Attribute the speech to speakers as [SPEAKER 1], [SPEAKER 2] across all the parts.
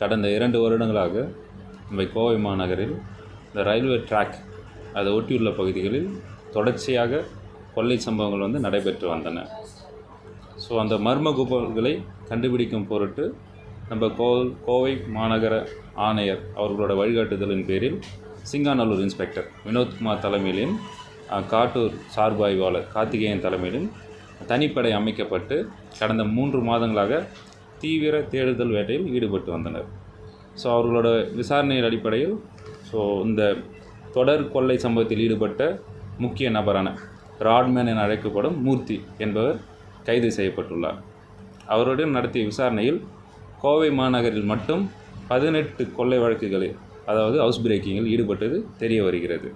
[SPEAKER 1] கடந்த இரண்டு வருடங்களாக நம்ம கோவை மாநகரில் இந்த ரயில்வே ட்ராக் அதை ஒட்டியுள்ள பகுதிகளில் தொடர்ச்சியாக கொள்ளை சம்பவங்கள் வந்து நடைபெற்று வந்தன. ஸோ அந்த மர்ம கும்பல்களை கண்டுபிடிக்கும் பொருட்டு நம்ம கோ கோவை மாநகர ஆணையர் அவர்களோட வழிகாட்டுதலின் பேரில் சிங்காநல்லூர் இன்ஸ்பெக்டர் வினோத்குமார் தலைமையிலும் காட்டூர் சார்பு ஆய்வாளர் கார்த்திகேயன் தலைமையிலும் தனிப்படை அமைக்கப்பட்டு கடந்த மூன்று மாதங்களாக தீவிர தேடுதல் வேட்டையில் ஈடுபட்டு வந்தனர். ஸோ அவர்களோட விசாரணையின் அடிப்படையில் ஸோ இந்த தொடர் கொள்ளை சம்பவத்தில் ஈடுபட்ட முக்கிய நபரான ராட்மேன் என அழைக்கப்படும் மூர்த்தி என்பவர் கைது செய்யப்பட்டுள்ளார். அவருடன் நடத்திய விசாரணையில் கோவை மாநகரில் மட்டும் பதினெட்டு கொள்ளை வழக்குகளில் அதாவது ஹவுஸ் பிரேக்கிங்கில் ஈடுபட்டது தெரிய வருகிறது.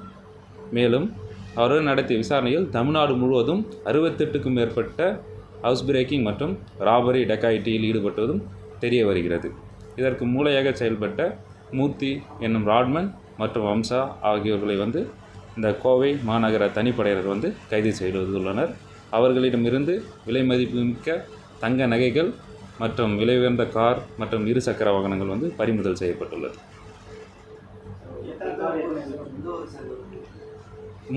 [SPEAKER 1] மேலும் அவருடன் நடத்திய விசாரணையில் தமிழ்நாடு முழுவதும் அறுபத்தெட்டுக்கும் மேற்பட்ட ஹவுஸ் பிரேக்கிங் மற்றும் ராபரி டெக்காயிட்டியில் ஈடுபட்டதும் தெரிய வருகிறது. இதற்கு மூளையாக செயல்பட்ட மூர்த்தி என்னும் ராட்மன் மற்றும் வம்சா ஆகியோர்களை வந்து இந்த கோவை மாநகர தனிப்படையினர் வந்து கைது செய்துள்ளனர். அவர்களிடமிருந்து விலை மதிப்புமிக்க தங்க நகைகள் மற்றும் விலை உயர்ந்த கார் மற்றும் இருசக்கர வாகனங்கள் வந்து பறிமுதல் செய்யப்பட்டுள்ளது.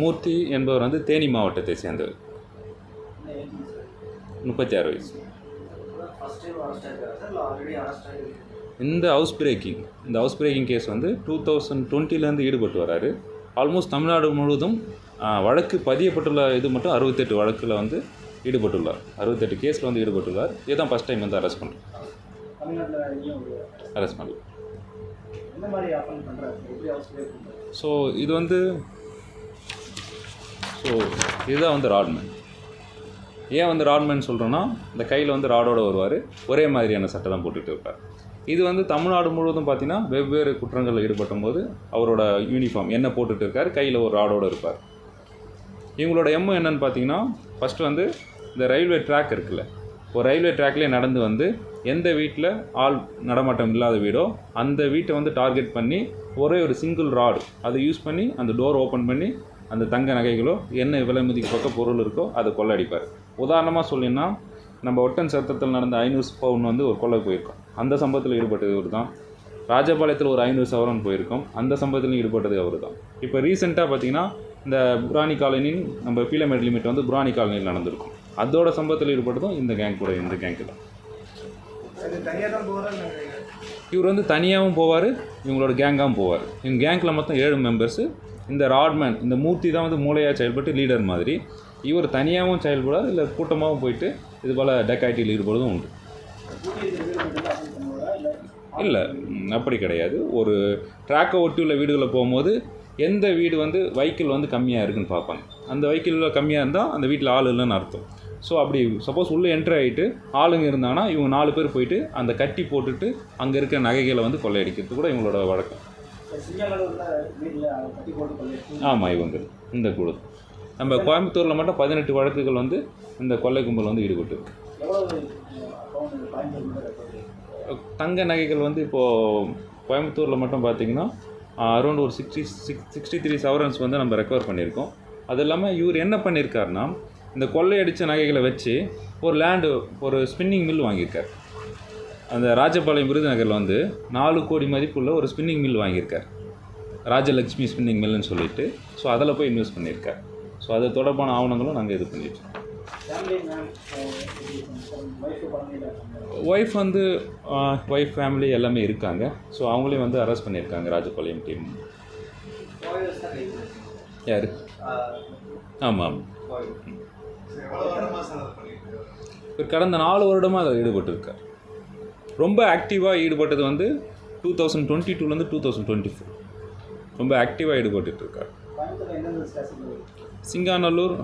[SPEAKER 1] மூர்த்தி என்பவர் வந்து தேனி மாவட்டத்தை சேர்ந்தவர். முப்பத்தி ஆறு வயசு. இந்த ஹவுஸ் பிரேக்கிங் இந்த ஹவுஸ் பிரேக்கிங் கேஸ் வந்து டூ தௌசண்ட் டுவெண்ட்டிலேருந்து ஈடுபட்டு வராரு. ஆல்மோஸ்ட் தமிழ்நாடு முழுவதும் வழக்கு பதியப்பட்டுள்ள இது மட்டும் அறுபத்தெட்டு வழக்கில் வந்து ஈடுபட்டுள்ளார். அறுபத்தெட்டு கேஸில் வந்து ஈடுபட்டுள்ளார். இதுதான் ஃபஸ்ட் டைம் வந்து அரெஸ்ட் பண்ணுறோம் அரெஸ்ட்
[SPEAKER 2] பண்ணலாம்
[SPEAKER 1] ஸோ இது வந்து ஸோ இதுதான் வந்து ராட்மேன். ஏன் வந்து ராட்மேன் சொல்கிறோன்னா இந்த கையில் வந்து ராடோட வருவார். ஒரே மாதிரியான சட்டை தான் போட்டுட்டு இருப்பார். இது வந்து தமிழ்நாடு முழுவதும் பார்த்தீங்கன்னா வெவ்வேறு குற்றங்களில் ஈடுபடும் போது அவரோட யூனிஃபார்ம் என்ன போட்டுட்டு இருக்கார் கையில் ஒரு ராடோடு இருப்பார். இவங்களோட எம்மு என்னன்னு பார்த்தீங்கன்னா ஃபஸ்ட்டு வந்து இந்த ரயில்வே ட்ராக் இருக்குல்ல ஒரு ரயில்வே ட்ராக்லேயே நடந்து வந்து எந்த வீட்டில் ஆள் நடமாட்டம் இல்லாத வீடோ அந்த வீட்டை வந்து டார்கெட் பண்ணி ஒரே ஒரு சிங்கிள் ராடு அதை யூஸ் பண்ணி அந்த டோர் ஓப்பன் பண்ணி அந்த தங்க நகைகளோ என்ன விலை மதிக்கப்பட்ட பொருள் இருக்கோ அதை கொள்ளடிப்பார். உதாரணமாக சொல்லினா நம்ம ஒட்டன் சத்தத்தில் நடந்த ஐநூறு பவுன் வந்து ஒரு கொள்ளை போயிருக்கோம். அந்த சம்பவத்தில் ஈடுபட்டது இவர் தான் ராஜபாளையத்தில் ஒரு ஐநூறு சவரன் போயிருக்கோம். அந்த சம்பவத்திலும் ஈடுபட்டது அவர் தான் இப்போ ரீசெண்டாக பார்த்தீங்கன்னா இந்த புராணி காலனின் நம்ம பீலமேட் லிமிட் வந்து புராணி காலனியில் நடந்திருக்கும். அதோட சம்பவத்தில் ஈடுபட்டதும் இந்த கேங் கூட இந்த கேங்கு தான்.
[SPEAKER 2] தனியாக
[SPEAKER 1] இவர் வந்து தனியாகவும் போவார் இவங்களோட கேங்காகவும் போவார். இவங்க கேங்கில் மொத்தம் ஏழு மெம்பர்ஸு இந்த ராட்மேன் இந்த மூர்த்தி தான் வந்து மூளையாக செயல்பட்டு லீடர் மாதிரி. இவர் தனியாகவும் செயல்படாது இல்லை கூட்டமாகவும் போயிட்டு இது போல் டெக்காய்டியில் ஈடுபடுவதும் உண்டு. இல்லை அப்படி கிடையாது. ஒரு ட்ராக்கை ஒட்டி உள்ள வீடுகளில் போகும்போது எந்த வீடு வந்து வைக்கிள் வந்து கம்மியாக இருக்குன்னு பார்ப்பாங்க. அந்த வைக்கிளில் கம்மியாக இருந்தால் அந்த வீட்டில் ஆள் இல்லைன்னு அர்த்தம். ஸோ அப்படி சப்போஸ் உள்ளே என்ட்ரு ஆகிட்டு ஆளுங்க இருந்தாங்கன்னா இவங்க நாலு பேர் போயிட்டு அந்த கட்டி போட்டுட்டு அங்கே இருக்க நகைகளை வந்து கொள்ளையடிக்கிறது கூட இவங்களோட வழக்கம். ஆமாம் இவங்க. இந்த குழு. நம்ம கோயம்புத்தூரில் மட்டும் பதினெட்டு வழக்குகள் வந்து இந்த கொள்ளை கும்பல் வந்து ஈடுபட்டு தங்க நகைகள் வந்து இப்போது கோயம்புத்தூரில் மட்டும் பார்த்தீங்கன்னா அரௌண்ட் ஒரு sixty six sixty three sovereigns வந்து நம்ம ரெக்கவர் பண்ணியிருக்கோம். அது இல்லாமல் இவர் என்ன பண்ணியிருக்காருன்னா இந்த கொள்ளையடித்த நகைகளை வச்சு ஒரு லேண்டு ஒரு ஸ்பின்னிங் மில் வாங்கியிருக்கார். அந்த ராஜபாளையம் விருதுநகரில் வந்து நாலு கோடி மதிப்புள்ள ஒரு ஸ்பின்னிங் மில் வாங்கியிருக்கார். ராஜலக்ஷ்மி ஸ்பின்னிங் மில்லுன்னு சொல்லிட்டு. ஸோ அதில் போய் இன்வெஸ்ட் பண்ணியிருக்கார். ஸோ அது தொடர்பான ஆவணங்களும் நாங்கள் இது
[SPEAKER 2] மேம் ஒய்ஃபு
[SPEAKER 1] வந்து ஒய்ஃப் ஃபேமிலி எல்லாமே இருக்காங்க. ஸோ அவங்களையும் வந்து அரெஸ்ட் பண்ணியிருக்காங்க ராஜபாளையம் டீம் யார்? ஆமாம் இவர் கடந்த நாலு வருடமாக அதில் ஈடுபட்டிருக்கார். ரொம்ப ஆக்டிவாக ஈடுபட்டது வந்து டூ தௌசண்ட் டுவெண்ட்டி டூலேருந்து டூ தௌசண்ட் டுவெண்ட்டி ஃபோர் ரொம்ப ஆக்டிவாக
[SPEAKER 2] ஸ்டேஷன்
[SPEAKER 1] சிங்காநல்லூர்